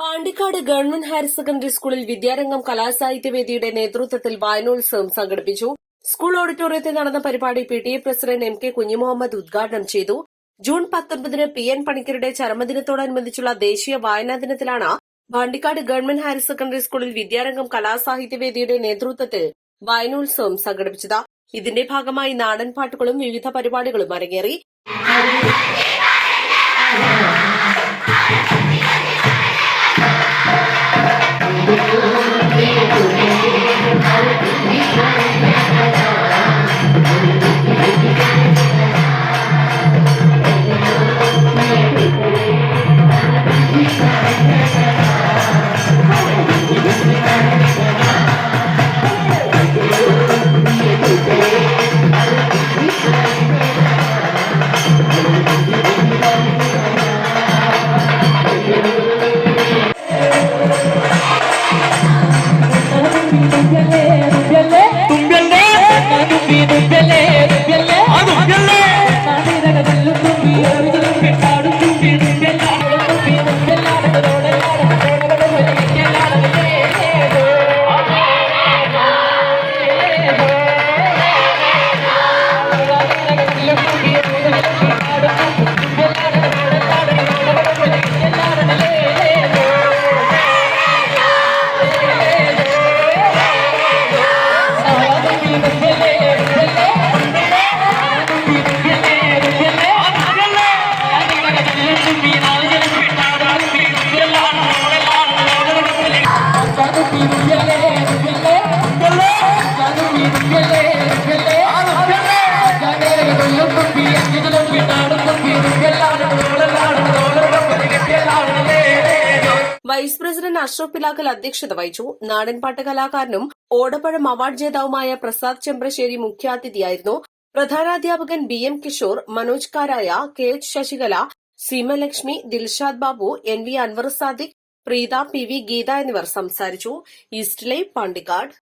Pandikkad government higher secondary സ്കൂളിൽ വിദ്യാരംഗം കലാസാഹിത്യവേദിയുടെ നേതൃത്വത്തിൽ വായനോത്സവം സംഘടിപ്പിച്ചു. സ്കൂൾ ഓഡിറ്റോറിയത്തിൽ നടന്ന പരിപാടി P T A president M K Kunhimuhammad ഉദ്ഘാടനം ചെയ്തു. ജൂൺ പത്തൊൻപതിന് പി എൻ പണിക്കരുടെ ചരമദിനത്തോടനുബന്ധിച്ചുള്ള ദേശീയ വായനാ ദിനത്തിലാണ് പാണ്ടിക്കാട് ഗവൺമെന്റ് ഹയർ സെക്കൻഡറി സ്കൂളിൽ വിദ്യാരംഗം കലാസാഹിത്യവേദിയുടെ നേതൃത്വത്തിൽ വായനോത്സവം സംഘടിപ്പിച്ചത്. ഇതിന്റെ ഭാഗമായി നാടൻ പാട്ടുകളും വിവിധ പരിപാടികളും അരങ്ങേറി. விதிகள் വൈസ് പ്രസിഡന്റ് അഷ്റഫ് പിലാക്കൽ അധ്യക്ഷത വഹിച്ചു. നാടൻപാട്ട് കലാകാരനും ഓടപ്പഴം അവാർഡ് ജേതാവുമായ പ്രസാദ് ചെമ്പ്രശ്ശേരി മുഖ്യാതിഥിയായിരുന്നു. പ്രധാനാധ്യാപകൻ B M Kishore Manoj Karaya K H Sasikala Seemalakshmi Dilshad Babu N V Anwar Sadiq Preetha P V Geetha എന്നിവർ സംസാരിച്ചു. East live Pandikkad